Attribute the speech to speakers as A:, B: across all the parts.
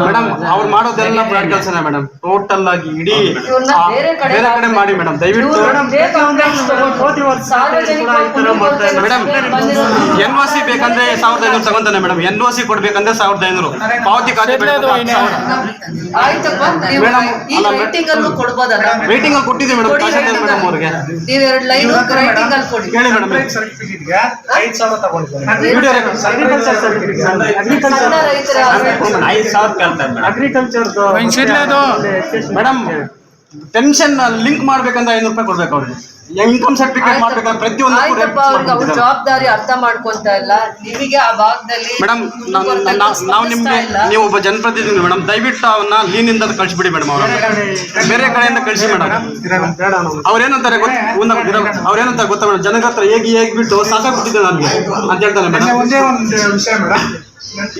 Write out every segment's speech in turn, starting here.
A: Madam ಅವ್ರು ಮಾಡೋದೆಲ್ಲ broad ಕೆಲಸನೇ ಮೇಡಮ್ ಟೋಟಲ್ ಆಗಿ ಇಡೀ ಆ,
B: ಬೇರೆ ಕಡೆ
A: ಬೇರೆ ಕಡೆ ಮಾಡಿ ಮೇಡಮ್ ದಯವಿಟ್ಟು ಮೇಡಮ್ ಎನ್ ಒ ಸಿ ಬೇಕಂದ್ರೆ ಸಾವಿರದ ಐನೂರು ತಗೊಂತಾನೆ ಮೇಡಮ್ ಎನ್ ಒ ಸಿ ಕೊಡ್ಬೇಕಂದ್ರೆ ಸಾವಿರದ ಐನೂರು. ಪಾವತಿ ಖಾತೆ
B: ಮೀಟಿಂಗ್ ನೀವು
A: ಮೇಡಮ್,
B: ಈ
A: ಅಲ್ಲ, ಮೇ-
B: ರೈಟಿಂಗ್ ಅಲ್ಲೂ ಕೊಡ್ಬೋದಲ್ಲ?
A: ವೇಟಿಂಗ್ ಅಲ್ಲಿ ಕೊಟ್ಟಿದ್ದೀವಿ ಮೇಡಮ್
B: ಕೊಡಿ
A: ತಹಶೀಲ್ದಾರ್ ಮೇಡಮ್ ಅವ್ರಿಗೆ.
B: ನೀವು ಎರಡು ಲೈನ್ ರೈಟಿಂಗ್ ಅಲ್ಲಿ ಕೊಡಿ.
A: ಹೇಳಿ ಮೇಡಮ್
C: ಸರ್ಟಿಫಿಕೇಟ್ಗೆ ಐದು ಸಾವಿರ ತಗೊಂಡಿದ್ದಾರೆ?
A: ವಿಡಿಯೋ ರೆಕಾರ್ಡ್
B: ಸಣ್ಣ ರೈತರ
A: ಐದು ಸಾವಿರ ಕೇಳ್ತಾರೆ madam
D: agriculture
A: madam tension link ಮಾಡ್ಬೇಕಂತ ಐನೂರು ರೂಪಾಯಿ ಕೊಡ್ಬೇಕು ಅವ್ರಿಗೆ. ಇನ್ಕಮ್ ಸರ್ಟಿಫಿಕೇಟ್ ಮಾಡ್ಬೇಕಂದ್ರೆ
B: ಆಯ್ತಪ್ಪ ಅವ್ರಿಗೆ ಅವ್ರ ಜವಾಬ್ದಾರಿ ಅರ್ಥ ಮಾಡ್ಕೊಂತ ಇಲ್ಲ. ನಿಮಗೆ ಆ ಭಾಗದಲ್ಲಿ
A: ಮೇಡಮ್ ನಾವು ನಿಮ್ಗೆ ನೀವು ಒಬ್ಬ ಜನಪ್ರತಿನಿಧಿ ಮೇಡಮ್ ದಯವಿಟ್ಟು ಅವನ್ನ ಲೀನಿಂದ ಕಳಿಸ್ಬಿಡಿ ಮೇಡಮ್ ಅವ್ರ ಬೇರೆ ಕಡೆಯಿಂದ ಕಳಿಸಿ ಮೇಡಮ್ ಅವ್ರೇನಂತಾರೆ ಗೊತ್ತ ಅವ್ರೇನಂತಾರೆ ಗೊತ್ತಾ ಮೇಡಮ್ ಜನಗಳ ಹತ್ರ ಹೇಗೆ ಬಿಟ್ಟು ಸಾಕಾಗ್ಬಿಟ್ಟಿದೆ ನನಗೆ ಅಂತ ಹೇಳ್ತಾರೆ ಮೇಡಮ್
C: ಒಂದೇ ಒಂದು ವಿಷಯ ಮೇಡಮ್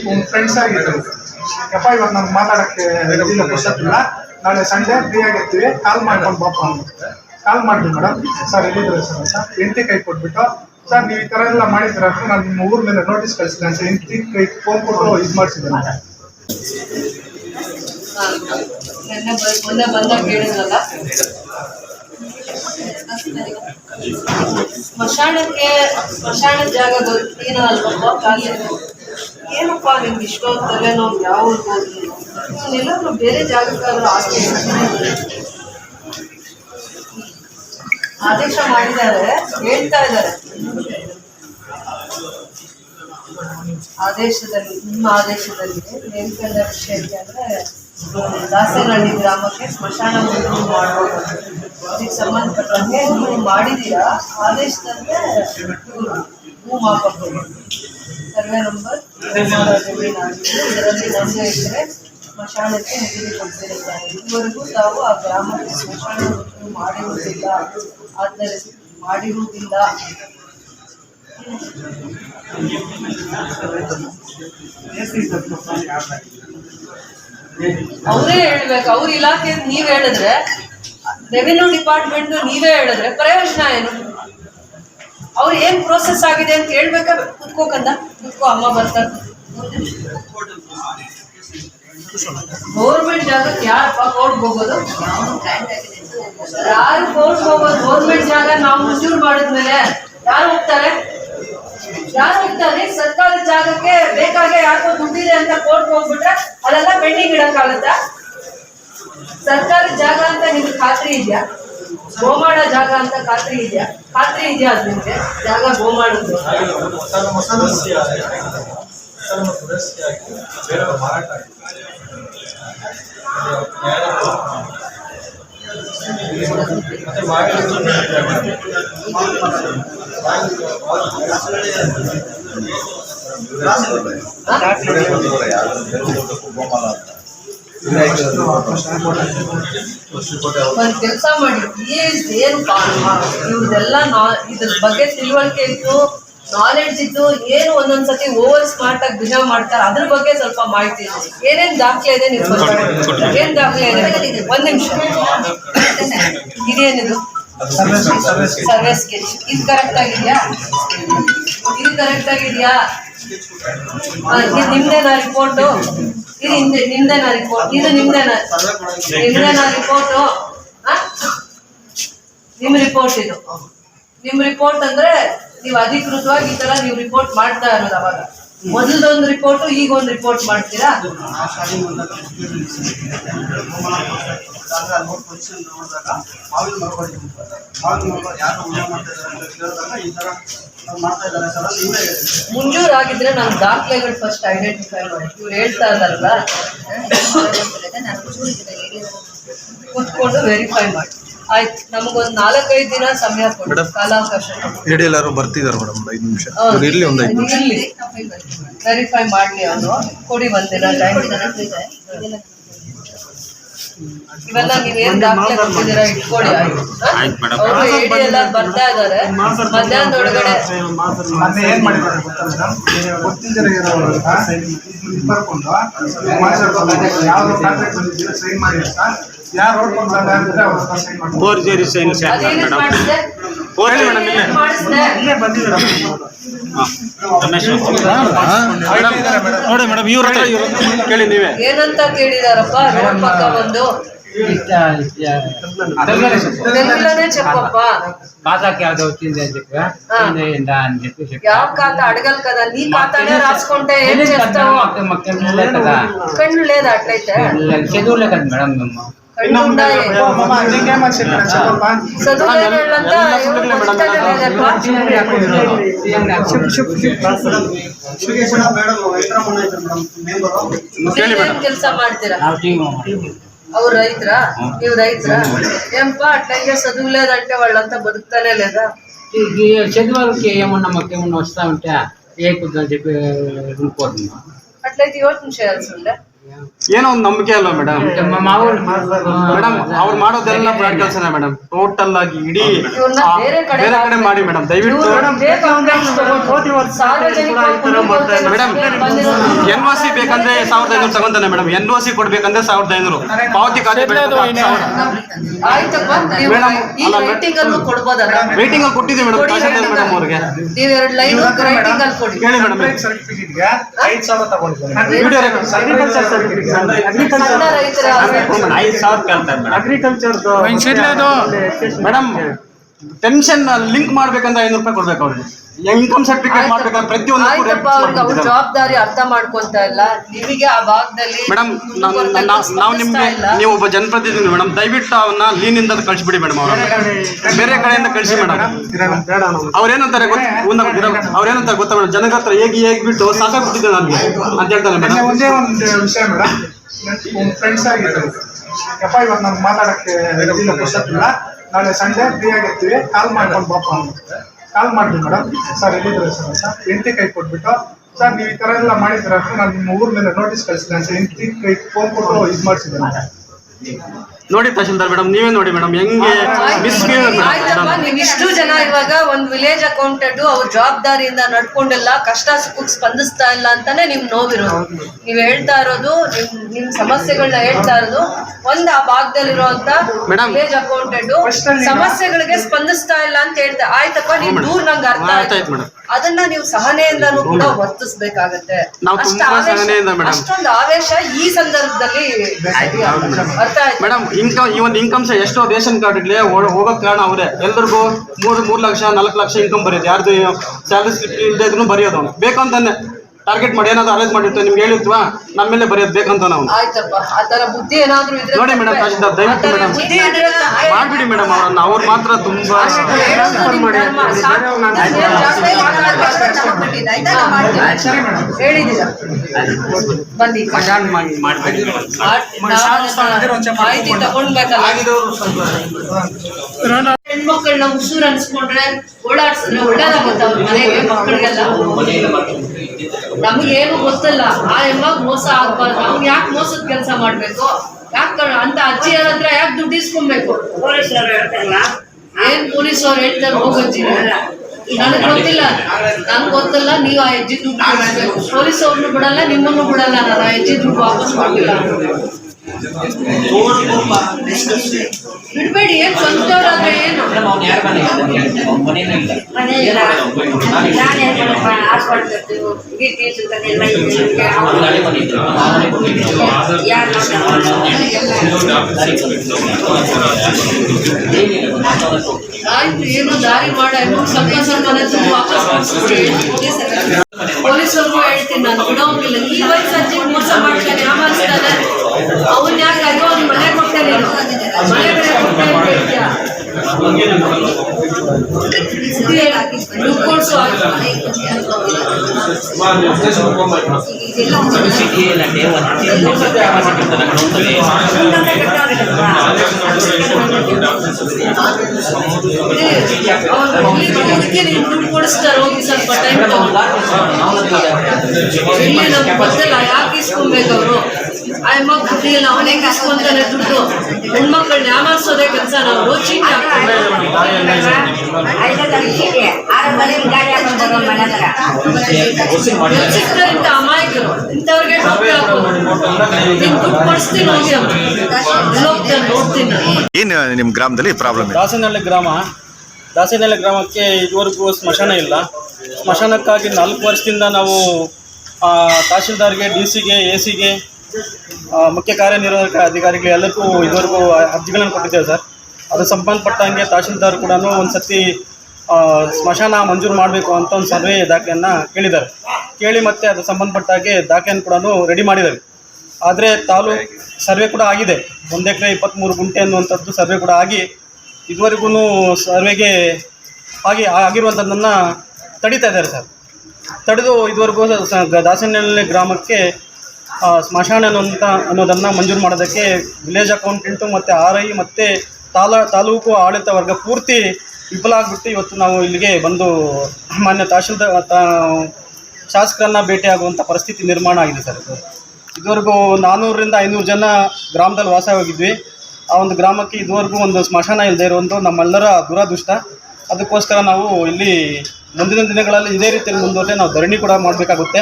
C: ನನ್ನ ಫ್ರೆಂಡ್ಸ್ ಆಗಿದ್ರು ಯಪ್ಪ, ಇವಾಗ ನಾನು ಮಾತಾಡಕ್ಕೆ ಇಲ್ಲ ಪುಸ್ತಕಿಲ್ಲ ನಾಳೆ ಸಂಡೆ ಫ್ರೀ ಆಗಿರ್ತೀವಿ. ಕಾಲ್ ಮಾಡ್ಕೊಂಡು ಬಾಪ ಅಂದ್ಬಿಟ್ಟೆ ಕಾಲ್ ಮಾಡಿದ್ವಿ ಮೇಡಮ್ ಸರ್ ಎಲ್ಲಿದ್ರೆ ಸರ್ ಅಂತ. ಎಂಟಿ ಕೈ ಕೊಟ್ಬಿಟ್ಟು ಸರ್ ನೀವು ಈ ಥರ ಎಲ್ಲ ಮಾಡಿದ್ರೆ ಅಂತ ನಾನು ನಿಮ್ಮ ಊರ ಮೇಲೆ ನೋಟಿಸ್ ಕಳಿಸಿದೆ ಅಂತ ಹೆಂಡತಿ ಕೈ ಫೋನ್ ಕೊಟ್ಟು ಇದು ಮಾಡಿಸಿದೆ ನಾನು
B: ಹಾ. ನೆನ್ನೆ ಬ- ಮೊನ್ನೆ ಬಂದಾಗ ಹೇಳಿದ್ರಲ್ಲ ಸ್ಮಶಾನಕ್ಕೆ ಸ್ಮಶಾನದ ಜಾಗ ಗೊತ್ತಿರೋ ಅಲ್ವಾ ಏನಪ್ಪ ನಿಮ್ಗೆ ಇಷ್ಟೊಂದು ತಲೆನೋವು ಯಾವ ಎಲ್ಲಾದ್ರೂ ಬೇರೆ ಜಾಗಕ್ಕಾದ್ರೂ ಆಸ್ತಿ ಆದೇಶ ಮಾಡಿದ್ದಾರೆ, ಹೇಳ್ತಾ ಇದ್ದಾರೆ. ಆದೇಶದಲ್ಲಿ, ನಿಮ್ಮ ಆದೇಶದಲ್ಲಿ ನೇಮಕಂಡ ವಿಷಯಕ್ಕೆ ಅಂದ್ರೆ ದಾಸನಹಳ್ಳಿ ಗ್ರಾಮಕ್ಕೆ ಸ್ಮಶಾನ ಮಂಜೂರು ಮಾಡಬಹುದು ಅದಕ್ಕೆ ಸಂಬಂಧಪಟ್ಟಂಗೆ ನೀವು ಮಾಡಿದೀರಾ ಆದೇಶದಂತೆ ಭೂ ಮಾಪಕರು ಸರ್ವೆ ನಂಬರ್ ಇದರಲ್ಲಿ ಒಂದು ಇದ್ದರೆ ಸ್ಮಶಾನಕ್ಕೆ ನಿಗದಿಪಡಿಸಿರುತ್ತಾರೆ ಇದುವರೆಗೂ ತಾವು ಆ ಗ್ರಾಮಕ್ಕೆ ಸ್ಮಶಾನ ಮಾಡಿರುವುದಿಲ್ಲ. ಆದರೆ ಮಾಡಿರುವುದಿಲ್ಲ. ಅವರೇ ಹೇಳ್ಬೇಕು. ಅವ್ರ ಇಲಾಖೆ ನೀವ್ ಹೇಳಿದ್ರೆ ರೆವಿನ್ಯೂ ಡಿಪಾರ್ಟ್ಮೆಂಟ್ ನೀವೇ ಹೇಳಿದ್ರೆ ಪ್ರಯೋಜನ ಏನು? ಅವ್ರು ಏನ್ ಪ್ರೋಸೆಸ್ ಆಗಿದೆ ಅಂತ ಕುತ್ಕೋಕಂದ ಕುತ್ಕೋ, ಅಮ್ಮ ಬರ್ತಾರೆ. ಗೌರ್ಮೆಂಟ್ ಜಾಗಕ್ಕೆ ಯಾರಪ್ಪ ಕೋರ್ಟ್ಗೆ ಹೋಗೋದು? ಯಾರು ಕೋರ್ಟ್ ಹೋಗೋದು? ಗೌರ್ಮೆಂಟ್ ಜಾಗ ನಾವು ಮಂಜೂರು ಮಾಡಿದ್ಮೇಲೆ ಯಾರು ಹೋಗ್ತಾರೆ? ಯಾರು ಹೋಗ್ತಾರೆ? ಸರ್ಕಾರದ ಜಾಗಕ್ಕೆ ಬೇಕಾಗೆ ಯಾಕೋ ದುಡ್ಡಿದೆ ಅಂತ ಕೋರ್ಟ್ ಹೋಗ್ಬಿಟ್ರೆ ಅದೆಲ್ಲ ಪೆಂಡಿಂಗ್ ಇಡಕ್ಕಾಗತ್ತಾ ಸರ್ಕಾರಿ ಜಾಗ ಅಂತ ನಿಮ್ಗೆ ಖಾತ್ರಿ ಇದೆಯಾ? ಗೋಮಾಳ ಜಾಗ ಅಂತ ಖಾತ್ರಿ ಇದೆಯಾ? ಖಾತ್ರಿ ಇದೆಯಾ ಅದು ನಿಮ್ಗೆ? ಜಾಗ ಗೋಮಾಳದ್ದು. ಒಂದ್ ಕೆಲಸ ಮಾಡಿ ಏನ್ ಏನು ಇವ್ರದೆಲ್ಲ ನಾ, ಇದ್ರ ಬಗ್ಗೆ ತಿಳುವಳಿಕೆ ಇತ್ತು ನಾಲೆಡ್ಜ್ ಇತ್ತು ಏನು ಒಂದೊಂದ್ಸತಿ ಓವರ್ ಸ್ಮಾರ್ಟ್ ಆಗಿ ಬಿಹೇವ್ ಮಾಡ್ತಾರೆ, ಅದ್ರ ಬಗ್ಗೆ ಸ್ವಲ್ಪ ಮಾಹಿತಿ ಏನೇನ್ ದಾಖಲೆ ಇದೆ ನೀವು. ಏನ್ ದಾಖಲೆ ಇದೆ? ಒಂದ್ ನಿಮಿಷ. ಇದೇನಿದು? ಸರ್ವೆ ಸ್ಕೆಚ್ ಇದು ಕರೆಕ್ಟ್ ಆಗಿದ್ಯಾ? ಇದು ಕರೆಕ್ಟ್ ಆಗಿದ್ಯಾ? ನಿಮ್ದೇನಾ ರಿಪೋರ್ಟು ಇದು ಹಿಂದೆ ನಿಮ್ದೇನಾ ರಿಪೋರ್ಟ್ ಇದು ನಿಮ್ದೇನಾ ರಿಪೋರ್ಟು ನಿಮ್ ರಿಪೋರ್ಟ್ ಇದು. ನಿಮ್ ರಿಪೋರ್ಟ್ ಅಂದ್ರೆ ನೀವು ಅಧಿಕೃತವಾಗಿ ಈ ತರ ನೀವು ರಿಪೋರ್ಟ್ ಮಾಡ್ತಾ ಇರೋದು ಅವಾಗ. ಮೊದಲದೊಂದು ರಿಪೋರ್ಟ್ ಈಗ ಒಂದು ರಿಪೋರ್ಟ್ ಮಾಡ್ತೀರಾ? ಮುಂಜೂರಾಗಿದ್ರೆ ನಾನು ದಾಖಲೆಗಳು ಫಸ್ಟ್ ಐಡೆಂಟಿಫೈ ಮಾಡಿ. ಇವ್ರು ಹೇಳ್ತಾ ಇದ್ದಾರಲ್ಲ ಕುತ್ಕೊಂಡು ವೆರಿಫೈ ಮಾಡಿ. ಆಯ್ತು. ನಮಗೊಂದು ನಾಲ್ಕೈದು ದಿನ ಸಮಯ ಕೊಡಿ. ಕಾಲಾವಕಾಶ.
E: ಹೇಳಿ ಎಲ್ಲರೂ ಬರ್ತಿದ್ದಾರೆ ಮೇಡಮ್ ಐದು ನಿಮಿಷ. ಇರ್ಲಿ ಒಂದು ಐದು ನಿಮಿಷ.
B: ವೆರಿಫೈ ಮಾಡ್ಲಿ ಅವನು ಕೊಡಿ ಒಂದಿನ ಟೈಮ್ ಇವೆಲ್ಲ ನೀವೇನ್ ದಾಖಲೆ ಕೊಟ್ಟಿದ್ದೀರಾ? ಇಟ್ಕೊಳ್ಳಿ. ಆಯ್ತು ಅವರು ಹೇಳಿ ಎಲ್ಲ ಬರ್ತಾ ಇದಾರೆ ಮಧ್ಯಾಹ್ನದೊಳಗಡೆ
C: ಮೊನ್ನೆ ಏನ್ ಮಾಡಿದ್ದಾರೆ ಗೊತ್ತಾ ಮೇಡಮ್? ಗೊತ್ತಿಲ್ಲದೆ ಇರೋವಾಗ ಇದು ಬರ್ಕೊಂಡು ಮಾತಾಡ್ಕೊಂಡು ಯಾವ್ದು ಕಾಂಟ್ರಾಕ್ಟ್ ಬಂದಿದ್ದೀರಾ ಸೈನ್ ಮಾಡಿ ಅಂತ. ಯಾರು ರೋಡ್ ಬಂದಾಗ ಅಂದ್ರೆ ಅವ್ರ ಸೈನ್ ಮಾಡಿ
A: ಫೋರ್ಜರಿ
B: ಮಾಡಿದೆ?
F: ಹೇಳಿ ಮೇಡಮ್ ಇಲ್ಲೇ
B: ಮಾಡಿಸ್ದೆ
C: ಇಲ್ಲೇ ಬಂದಿದ್ದಾರೆ
A: ನೋಡಿ ಮೇಡಮ್ ಇವ್ರ ಹತ್ರ ಇವ್ರು
F: ಕೇಳಿ ನೀವೇ
B: ಏನಂತ ಕೇಳಿದಾರಪ್ಪ ರೋಡ್ ಪಕ್ಕ ಬಂದು తెలుగులోనే చెప్పప్పా
D: ఖాతాకి అది వచ్చింది అని చెప్పి ఏందా అని చెప్పి చెప్పి
B: ಯಾವ ఖాతా అడగలు కదా నీ ఖాతానే రాసుకుంటే ఏం చేస్తావు
D: మాకు మాకు తెలియలే కదా
B: కళ్ళు లేదా అట్లయితే
D: చదువులే కదా మేడం మేము
B: కళ్ళు ఉన్నాయి
C: మామ నీకేమని చెప్పిన చెప్పప్ప
B: చదువు లేని వాళ్ళంతా ఎవరు ముచ్చటనే లేదప్పా.
F: ಕೇಳಿ
B: ನೀವೇನ್
F: ಮೇಡಮ್
B: ಕೆಲ್ಸ ಮಾಡ್ತೀರಾ
D: ನಾವು టీవీ
B: ಅವ್ರು ರೈತರ ನೀವು ರೈತರ ఏంపా అట్లయితే చదువు లేదంటే వాళ్ళంతా బతుకుతానే లేదా
D: చదివే వాళ్ళకి ఏమన్నా మాకు ఏమన్నా వస్తా ఉంటే ఏ కుద్దని చెప్పి ఉండిపోతున్నాం
B: అట్లయితే యోచన చేయాల్సి ఉండే
F: ಏನೋ ಒಂದು ನಂಬಿಕೆ ಅಲ್ವಾ ಮೇಡಮ್ ಮೇಡಮ್ ಅವ್ರು ಮಾಡೋದೆಲ್ಲ ಬ್ರಾಡ್ ಮೇಡಮ್ ಟೋಟಲ್ ಆಗಿ ಇಡೀ
B: ಬೇರೆ ಕಡೆ
F: ಮಾಡಿ ಮೇಡಮ್ ದಯವಿಟ್ಟು ಮೇಡಮ್ ಎನ್ ಒ ಸಿ ಬೇಕಂದ್ರೆ ಸಾವಿರದ ಐನೂರು ತಗೊಂತಾನೆ ಮೇಡಮ್ ಎನ್ ಒ ಸಿ ಕೊಡ್ಬೇಕಂದ್ರೆ ಸಾವಿರದ ಐನೂರು. ಪಾವತಿ ಖಾತೆ ಮೇಡಮ್ ಅಲ್ಲಿ ಕೊಟ್ಟಿದ್ದೀವಿ ಮೇಡಮ್ ಮೇಡಮ್ ಅವ್ರಿಗೆ. ಹೇಳಿ ಮೇಡಮ್ ವಿಡಿಯೋ ಅಗ್ರಿಕಲ್ಚರ್ ಐದು ಸಾವಿರ ಕೇಳ್ತಾರೆ
A: ಅಗ್ರಿಕಲ್ಚರ್
F: ಮೇಡಮ್ ಪೆನ್ಷನ್ ಲಿಂಕ್ ಮಾಡ್ಬೇಕಂದ್ರೆ ಐನೂರು ರೂಪಾಯಿ ಕೊಡ್ಬೇಕು ಅವ್ರಿಗೆ. ಇನ್ಕಮ್ ಸರ್ಟಿಫಿಕೇಟ್ ಮಾಡ್ಬೇಕಂದ್ರೆ ಪ್ರತಿಯೊಂದು
B: ಆಯ್ತಪ್ಪ ಅವ್ರಿಗೆ ಅವ್ರ ಜವಾಬ್ದಾರಿ ಅರ್ಥ ಮಾಡ್ಕೊಂತ ಇಲ್ಲ. ನಿಮಗೆ ಆ ಭಾಗದಲ್ಲಿ
F: ಮೇಡಮ್ ನಾವು ನಿಮ್ಗೆ ನೀವು ಒಬ್ಬ ಜನಪ್ರತಿನಿಧಿ ಮೇಡಮ್ ದಯವಿಟ್ಟು ಅವನ್ನ ಲೀನಿಂದ ಕಳಿಸ್ಬಿಡಿ ಮೇಡಮ್ ಅವ್ರ ಬೇರೆ ಕಡೆಯಿಂದ ಕಳಿಸಿ ಮೇಡಮ್ ಅವ್ರೇನಂತಾರೆ ಗೊತ್ತ ಅವ್ರೇನಂತಾರೆ ಗೊತ್ತಾ ಮೇಡಮ್ ಜನಗಳ ಹತ್ರ ಹೇಗೆ ಬಿಟ್ಟು ಸಾಕಾಗ್ಬಿಟ್ಟಿದೆ ನನಗೆ ಅಂತ ಹೇಳ್ತಾರೆ ಮೇಡಮ್
C: ಒಂದೇ ಒಂದು ವಿಷಯ ಮೇಡಮ್ ಫ್ರೆಂಡ್ಸ್ ಆಗಿದ್ದಾರೆ. ಯಪ್ಪ ಇವಾಗ ನಾನು ಮಾತಾಡಕ್ಕೆ ಇದಿಲ್ಲ ನಾಳೆ ಸಂಡೆ ಫ್ರೀ ಆಗಿರ್ತೀವಿ. ಕಾಲ್ ಮಾಡ್ಕೊಂಡು ಬಾಪ ಕಾಲ್ ಮಾಡಿದ್ವಿ ಮೇಡಮ್ ಸರ್ ಎಲ್ಲಿದ್ದಾರೆ ಸರ್ ಅಂತ ಹೆಂಡತಿ ಕೈ ಕೊಟ್ಬಿಟ್ಟು ಸರ್ ನೀವು ಈ ಥರ ಎಲ್ಲ ಮಾಡಿದ್ರೆ ನಾನು ನಿಮ್ಮ ಊರ ಮೇಲೆ ನೋಟಿಸ್ ಕಳಿಸಿದೆ ಅಂತ ಹೆಂಡತಿ ಕೈ ಫೋನ್ ಕೊಟ್ಟು ಇದು ಮಾಡಿಸಿದ್ದೇನೆ
F: ನೋಡಿ ತಹಶೀಲ್ದಾರ್ ಮೇಡಮ್ ನೀವೇ ನೋಡಿ ಮೇಡಮ್ ಹೆಂಗೆ
B: ಆಯ್ತಪ್ಪ ನೀವ್ ಇಷ್ಟು ಜನ ಇವಾಗ ಒಂದ್ ವಿಲೇಜ್ ಅಕೌಂಟೆಂಟ್ ಅವ್ರ ಜವಾಬ್ದಾರಿಯಿಂದ ನಡ್ಕೊಂಡಿಲ್ಲ ಕಷ್ಟ ಸುಖಕ್ಕೆ ಸ್ಪಂದಿಸ್ತಾ ಇಲ್ಲ ಅಂತಾನೆ ನಿಮ್ ನೋವಿರೋದು. ನೀವ್ ಹೇಳ್ತಾ ಇರೋದು ನಿಮ್ ನಿಮ್ ಸಮಸ್ಯೆಗಳನ್ನ ಹೇಳ್ತಾ ಇರೋದು ಒಂದ್ ಆ ಭಾಗದಲ್ಲಿರುವಂತ ವಿಲೇಜ್ ಅಕೌಂಟೆಂಟ್
C: first
B: ಸಮಸ್ಯೆಗಳಿಗೆ ಸ್ಪಂದಿಸ್ತಾ ಇಲ್ಲ ಅಂತ ಹೇಳ್ತಾ ಆಯ್ತಪ್ಪ ನಿಮ್. ದೂರ್ ನಂಗೆ ಅರ್ಥ
F: ಆಯ್ತಾಯ್ತು
B: ಆಯ್ತು. ಅದನ್ನ ನೀವು ಸಹನೆಯಿಂದನೂ ಕೂಡ ವರ್ತಿಸ್ಬೇಕಾಗತ್ತೆ. ಅಷ್ಟೊಂದು ಆವೇಶ ಈ ಸಂದರ್ಭದಲ್ಲಿ ಅರ್ಥ ಆಯ್ತು.
F: ಮೇಡಮ್ ಇನ್ಕಮ್ ಈ ಒಂದು ಇನ್ಕಮ್ ಎಷ್ಟೋ ರೇಷನ್ ಕಾರ್ಡ್ ಇಡ್ಲಿ ಹೋಗೋಕ್ ಕಾರಣ ಅವರೇ. ಎಲ್ರಿಗೂ ಮೂರು ಮೂರು ಲಕ್ಷ ನಾಲ್ಕು ಲಕ್ಷ ಇನ್ಕಮ್ ಬರೆಯೋದು ಯಾರ್ದು ಸ್ಯಾಲರಿ ಸ್ಲಿಪ್ ಇಲ್ಲದೆ ಬರೆಯೋದು ಬೇಕಂತಾನೆ. ಟಾರ್ಗೆಟ್ ಮಾಡಿ ಏನಾದ್ರು ಅರೇಂಜ್ ಮಾಡಿರ್ತೀವಿ ನಿಮ್ಗೆ ಹೇಳಿರ್ತೀವ? ನಮ್ಮ ಮೇಲೆ ಬರೆಯೋದು ಬೇಕಂತ ನಾವು.
B: ಆಯ್ತಪ್ಪ ಆ ತರ ಬುದ್ಧಿ ಏನಾದ್ರೂ ಇದ್ರೆ
F: ನೋಡಿ ಮೇಡಮ್. ತಹಶೀಲ್ದಾರ್ ದಯವಿಟ್ಟು ಮೇಡಮ್
B: ಬುದ್ಧಿ ಇದ್ರೆ ತಪ್ಪೇ.
F: ಮಾಡ್ಬಿಡಿ ಮೇಡಮ್ ಅವ್ರನ್ನ ಅವ್ರು ಮಾತ್ರ ತುಂಬಾ
B: ಮಾಹಿತಿ ತಗೊಂಡ್ಬೇಕಲ್ಲ ಹೆಣ್ಮಕ್ಳನ್ನ ಉಸಿರು ಅನ್ಸ್ಕೊಂಡ್ರೆ ಓಡಾಡ್ಸಿದ್ರೆ ಒಳ್ಳೇದಾಗುತ್ತೆ ಅವ್ರ ಮನೆಗೆ ಮಕ್ಕಳಿಗೆಲ್ಲ. ನಮ್ಗೇನು ಗೊತ್ತಲ್ಲ. ಆ ಹೆಣ್ಮಗ್ ಮೋಸ ಆಗ್ಬಾರ್ದು. ಅವ್ನು ಯಾಕೆ ಮೋಸದ ಕೆಲಸ ಮಾಡ್ಬೇಕು? ಯಾಕೆ ಅಂತ ಅಜ್ಜಿ ಹತ್ರ ಯಾಕೆ ದುಡ್ಡು ಇಸ್ಕೊಬೇಕು? ಏನ್ ಪೊಲೀಸ್ ಅವ್ರು ಹೇಳ್ತಾರೆ ಹೋಗಜ್ಜಿ ನನಗ್ ಗೊತ್ತಿಲ್ಲ. ನನ್ಗೆ ಗೊತ್ತಿಲ್ಲ, ನೀವು ಆ ಹೆಜ್ಜೆ ದುಡ್ಡು ಪೊಲೀಸ್ ಅವ್ರನ್ನು ಬಿಡಲ್ಲ ನಿಮ್ಮನ್ನು ಬಿಡಲ್ಲ ನಾನು. ಆ ಹೆಜ್ಜೆ ದುಡ್ಡು ವಾಪಸ್ ಕೊಟ್ಟಿಲ್ಲ ಬಿಡ್ಬೇಡಿ ಏನ್ ಸ್ವಂತವ್ರಾದ್ರೆ ಏನು? ಆಯ್ತು ಏನೋ ದಾರಿ ಮಾಡ. ಸ್ವಲ್ಪ ಸ್ವಲ್ಪ ದುಡ್ಡು ವಾಪಸ್ ಕಳ್ಸ್ಕೊಡಿ. ಪೊಲೀಸರಿಗೂ ಹೇಳ್ತೀನಿ ನಾನು ಬಿಡೋಂಗಿಲ್ಲ. ಈ ವಯಸ್ಸು ಅಜ್ಜಿ ಮೋಸ ಮಾಡ್ತಾನೆ ಯಾಮಾರಿಸ್ತಾನೆ ಅವನ್ ಯಾಕೆ ಅಯ್ಯೋ ಅವ್ನ್ ಮನೆ ಕೊಟ್ಟೆ ನೀನು ಮನೆ ಕಡೆ ಕೊಟ್ಟೆ ಅಂತ ಹೇಳ್ತೀಯ ಬುದ್ಧಿ ಹೇಳು. ದುಡ್ಡು ಕೊಡ್ಸು ಹುಡುಗಿ ನೀನು ದುಡ್ಡು ಕೊಡಿಸ್ತಾರೆ ಹೋಗಿ ಸ್ವಲ್ಪ ಟೈಮ್ ಇಲ್ಲಿ ನಮ್ಗೆ ಗೊತ್ತಿಲ್ಲ ಯಾಕೆ ಇಸ್ಕೊಬೇಕು ಅವರು ಆ ಹೆಣ್ಮಕ್ ಬುದ್ಧಿ ಇಲ್ಲ ಅವನೇ ಇಸ್ಕೊಂತಾನೆ ದುಡ್ಡು. ಹೆಣ್ಮಕ್ಳನ್ನ ಯಾಮಾರಿಸೋದೇ ಕೆಲಸ ನಾವು ಚೀಟ್ ಸಿಕ್ತಾರೆ ಇಂಥ ಅಮಾಯಕರು. ಇಂಥವ್ರಿಗೆ ಟೋಪಿ ಹಾಕೋದು. ನೀನ್ ದುಡ್ಡು ಕೊಡಿಸ್ತೀನಿ ಹೋಗಿ ಹೋಗ್ತಾನೆ ನೋಡ್ತೀನಿ
A: ಏನು ನಿಮ್ಮ ಗ್ರಾಮದಲ್ಲಿ ಪ್ರಾಬ್ಲಮ್
G: ದಾಸನಹಳ್ಳಿ ಗ್ರಾಮ.
F: ದಾಸನಹಳ್ಳಿ ಗ್ರಾಮಕ್ಕೆ ಇದುವರೆಗೂ ಸ್ಮಶಾನ ಇಲ್ಲ. ಸ್ಮಶಾನಕ್ಕಾಗಿ ನಾಲ್ಕು ವರ್ಷದಿಂದ ನಾವು ಆ, ತಹಶೀಲ್ದಾರ್ಗೆ ಡಿ ಸಿಗೆ ಎ ಸಿಗೆ ಮುಖ್ಯ ಕಾರ್ಯನಿರ್ವಾಹಕ ಅಧಿಕಾರಿಗಳು ಎಲ್ಲರಿಗೂ ಇದುವರೆಗೂ ಅರ್ಜಿಗಳನ್ನು ಕೊಟ್ಟಿದ್ದೇವೆ ಸರ್. ಅದು ಸಂಬಂಧಪಟ್ಟಂಗೆ ತಹಶೀಲ್ದಾರ್ ಕೂಡ ಒಂದು ಸತಿ ಸ್ಮಶಾನ ಮಂಜೂರು ಮಾಡಬೇಕು ಅಂತ ಒಂದು ಸರ್ವೆ ದಾಖಲೆಯನ್ನು ಕೇಳಿದ್ದಾರೆ. ಕೇಳಿ ಮತ್ತೆ ಅದು ಸಂಬಂಧಪಟ್ಟಾಗೆ ದಾಖಲೆಯನ್ನು ಕೂಡ ರೆಡಿ ಮಾಡಿದ್ದಾರೆ ಆದರೆ ತಾಲೂಕು ಸರ್ವೆ ಕೂಡ ಆಗಿದೆ. ಒಂದು ಎಕರೆ ಇಪ್ಪತ್ತ್ಮೂರು ಗುಂಟೆ ಅನ್ನುವಂಥದ್ದು ಸರ್ವೆ ಕೂಡ ಆಗಿ ಇದುವರೆಗೂ ಸರ್ವೆಗೆ ಆಗಿ, ಆಗಿರುವಂಥದ್ದನ್ನು ತಡೀತಾ ಇದ್ದಾರೆ ಸರ್. ತಡೆದು ಇದುವರೆಗೂ ದಾಸನಹಳ್ಳಿ ಗ್ರಾಮಕ್ಕೆ ಸ್ಮಶಾನ ಅನ್ನೋಂಥ ಅನ್ನೋದನ್ನು ಮಂಜೂರು ಮಾಡೋದಕ್ಕೆ ವಿಲೇಜ್ ಅಕೌಂಟೆಂಟು ಮತ್ತು ಆರ್ ಐ ಮತ್ತು ತಾಲ, ತಾಲೂಕು ಆಡಳಿತ ವರ್ಗ ಪೂರ್ತಿ ವಿಫಲ ಆಗಿಬಿಟ್ಟು ಇವತ್ತು ನಾವು ಇಲ್ಲಿಗೆ ಬಂದು ಮಾನ್ಯ ತಹಶೀಲ್ದಾರ್ ಶಾಸಕರನ್ನ ಭೇಟಿಯಾಗುವಂಥ ಪರಿಸ್ಥಿತಿ ನಿರ್ಮಾಣ ಆಗಿದೆ ಸರ್ ಇದು. ಇದುವರೆಗೂ ನಾನ್ನೂರರಿಂದ ಐನೂರು ಜನ ಗ್ರಾಮದಲ್ಲಿ ವಾಸವಾಗಿದ್ವಿ ಆ ಒಂದು ಗ್ರಾಮಕ್ಕೆ ಇದುವರೆಗೂ ಒಂದು ಸ್ಮಶಾನ ಇಲ್ಲದೆ ಇರುವಂಥ ನಮ್ಮೆಲ್ಲರ ದುರಾದೃಷ್ಟ. ಅದಕ್ಕೋಸ್ಕರ ನಾವು ಇಲ್ಲಿ ಮುಂದಿನ ದಿನಗಳಲ್ಲಿ ಇದೇ ರೀತಿಯಲ್ಲಿ ಮುಂದುವರೆ ನಾವು ಧರಣಿ ಕೂಡ ಮಾಡಬೇಕಾಗುತ್ತೆ.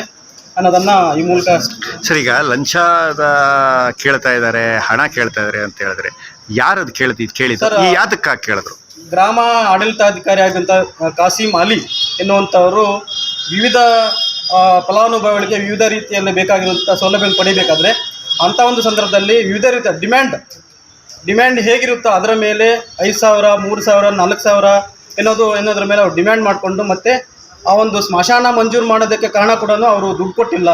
F: ಅನ್ನೋದನ್ನು ಈ ಮೂಲಕ
G: ಸರ್ ಈಗ ಲಂಚದ ಕೇಳ್ತಾ ಇದ್ದಾರೆ ಹಣ ಕೇಳ್ತಾ ಇದ್ದಾರೆ ಅಂತ ಹೇಳಿದ್ರೆ ಯಾರದ್ ಕೇಳ್ತಿ ಕೇಳಿದ್ರು ಈ ಯಾತಕ್ಕ ಕೇಳಿದ್ರು?
F: ಗ್ರಾಮ ಆಡಳಿತಾಧಿಕಾರಿ ಆಗಿರುವಂಥ ಕಾಸಿಂ ಅಲಿ ಎನ್ನುವಂಥವರು ವಿವಿಧ ಫಲಾನುಭವಿಗಳಿಗೆ ವಿವಿಧ ರೀತಿಯಲ್ಲಿ ಬೇಕಾಗಿರುವಂಥ ಸೌಲಭ್ಯ ಪಡಿಬೇಕಾದ್ರೆ ಅಂತ ಒಂದು ಸಂದರ್ಭದಲ್ಲಿ ವಿವಿಧ ರೀತಿಯ ಡಿಮ್ಯಾಂಡ್ ಡಿಮ್ಯಾಂಡ್ ಹೇಗಿರುತ್ತೋ ಅದರ ಮೇಲೆ ಐದು ಸಾವಿರ ಮೂರು ಸಾವಿರ ನಾಲ್ಕು ಸಾವಿರ ಎನ್ನೋದು ಎನ್ನೋದ್ರ ಮೇಲೆ ಅವ್ರು ಡಿಮ್ಯಾಂಡ್ ಮಾಡಿಕೊಂಡು ಮತ್ತೆ ಆ ಒಂದು ಸ್ಮಶಾನ ಮಂಜೂರು ಮಾಡೋದಕ್ಕೆ ಕಾರಣ ಕೂಡ ಅವರು ದುಡ್ಡು ಕೊಟ್ಟಿಲ್ಲ.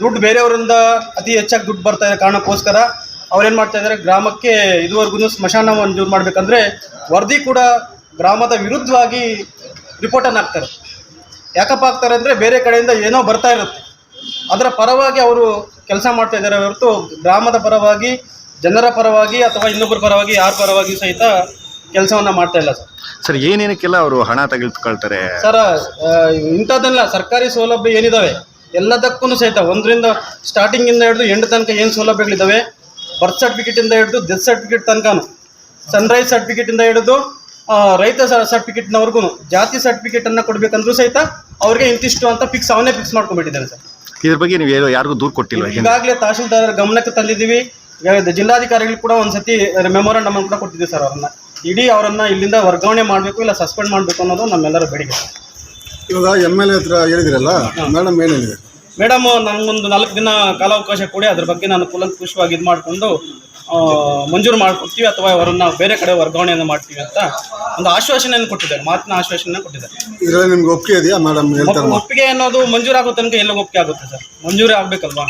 F: ದುಡ್ಡು ಬೇರೆಯವರಿಂದ ಅತಿ ಹೆಚ್ಚಾಗಿ ದುಡ್ಡು ಬರ್ತಾ ಇದೆ ಕಾರಣಕ್ಕೋಸ್ಕರ ಅವ್ರೇನು ಮಾಡ್ತಾ ಇದ್ದಾರೆ ಗ್ರಾಮಕ್ಕೆ ಇದುವರೆಗೂ ಸ್ಮಶಾನ ಮಂಜೂರು ಮಾಡಬೇಕಂದ್ರೆ ವರದಿ ಕೂಡ ಗ್ರಾಮದ ವಿರುದ್ಧವಾಗಿ ರಿಪೋರ್ಟನ್ನು ಹಾಕ್ತಾರೆ. ಯಾಕಪ್ಪ ಆಗ್ತಾರೆ ಅಂದರೆ ಬೇರೆ ಕಡೆಯಿಂದ ಏನೋ ಬರ್ತಾ ಇರುತ್ತೆ. ಅದರ ಪರವಾಗಿ ಅವರು ಕೆಲಸ ಮಾಡ್ತಾ ಇದ್ದಾರೆ ಹೊರತು ಗ್ರಾಮದ ಪರವಾಗಿ, ಜನರ ಪರವಾಗಿ ಅಥವಾ ಇನ್ನೊಬ್ಬರ ಪರವಾಗಿ, ಯಾರ ಪರವಾಗಿ ಸಹಿತ ಕೆಲಸವನ್ನು ಮಾಡ್ತಾ ಇಲ್ಲ ಸರ್.
G: ಸರ್ ಏನೇನಕ್ಕೆಲ್ಲ ಅವರು ಹಣ ತೆಗೆದುಕೊಳ್ತಾರೆ?
F: ಸರ್ ಆ, ಇಂಥದ್ದೆಲ್ಲ ಸರ್ಕಾರಿ ಸೌಲಭ್ಯ ಏನಿದಾವೆ? ಎಲ್ಲದಕ್ಕೂ ಸಹಿತ ಒಂದರಿಂದ ಸ್ಟಾರ್ಟಿಂಗಿಂದ ಹಿಡಿದು ಎಂಡ್ ತನಕ ಏನು ಸೌಲಭ್ಯಗಳಿದಾವೆ? ಬರ್ತ್ ಸರ್ಟಿಫಿಕೇಟಿಂದ ಹಿಡಿದು ಡೆತ್ ಸರ್ಟಿಫಿಕೇಟ್ ತನಕನು ಸನ್ರೈಸ್ ಸರ್ಟಿಫಿಕೇಟಿಂದ ಹಿಡಿದು ಆ, ರೈತ ಸರ್ಟಿಫಿಕೇಟ್ನವರೆಗೂ ಜಾತಿ ಸರ್ಟಿಫಿಕೇಟನ್ನು ಕೊಡಬೇಕಂದ್ರೂ ಸಹಿತ ಅವ್ರಿಗೆ ಇಂತಿಷ್ಟು ಅಂತ ಫಿಕ್ಸ್ ಅವನೇ ಫಿಕ್ಸ್ ಮಾಡ್ಕೊಂಡ್ಬಿಟ್ಟಿದ್ದಾನೆ ಸರ್.
G: ಇದ್ರ ಬಗ್ಗೆ ನೀವು ಏನೋ ಯಾರಿಗೂ ದೂರು ಕೊಟ್ಟಿಲ್ಲ
F: ಈಗಾಗಲೇ ತಹಶೀಲ್ದಾರರ ಗಮನಕ್ಕೆ ತಂದಿದ್ದೀವಿ. ಈಗ ಜಿಲ್ಲಾಧಿಕಾರಿಗಳು ಕೂಡ ಒಂದ್ಸತಿ ಮೆಮೊರಾಂಡಮ್ ಕೂಡ ಕೊಟ್ಟಿದ್ದೀವಿ ಸರ್ ಅವರನ್ನ. ಇಡೀ ಅವರನ್ನ ಇಲ್ಲಿಂದ ವರ್ಗಾವಣೆ ಮಾಡಬೇಕು ಇಲ್ಲ ಸಸ್ಪೆಂಡ್ ಮಾಡಬೇಕು ಅನ್ನೋದು ನಮ್ಮೆಲ್ಲರ ಬೇಡಿಕೆ.
H: ಇವಾಗ ಎಂ ಎಲ್ ಎ ಹತ್ರ ಹೇಳಿದಿರಲ್ಲ ಮೇಡಮ್ ಏನು ಹೇಳಿದೆ
F: ಮೇಡಮ್ ನನಗೊಂದು ನಾಲ್ಕು ದಿನ ಕಾಲಾವಕಾಶ ಕೊಡಿ ಅದ್ರ ಬಗ್ಗೆ ನಾನು ಕುಲಂಕುಷವಾಗಿ ಇದು ಮಾಡಿಕೊಂಡು ಮಂಜೂರು ಮಾಡ್ಕೊಡ್ತೀವಿ ಅಥವಾ ಅವರನ್ನ ಬೇರೆ ಕಡೆ ವರ್ಗಾವಣೆಯನ್ನು ಮಾಡ್ತೀವಿ ಅಂತ ಒಂದು ಆಶ್ವಾಸನೆಯನ್ನು ಕೊಟ್ಟಿದ್ದಾರೆ ಮಾತಿನ ಆಶ್ವಾಸನೆಯನ್ನು ಕೊಟ್ಟಿದ್ದಾರೆ.
H: ಇದರಲ್ಲಿ ನಿಮ್ಗೆ ಒಪ್ಪಿಗೆ ಇದೆಯಾ ಮೇಡಮ್
F: ಒಪ್ಪಿಗೆ ಅನ್ನೋದು ಮಂಜೂರಾಗೋ ತನಕ ಎಲ್ಲ ಒಪ್ಪಿಗೆ ಆಗುತ್ತೆ ಸರ್. ಮಂಜೂರಿ ಆಗಬೇಕಲ್ವಾ?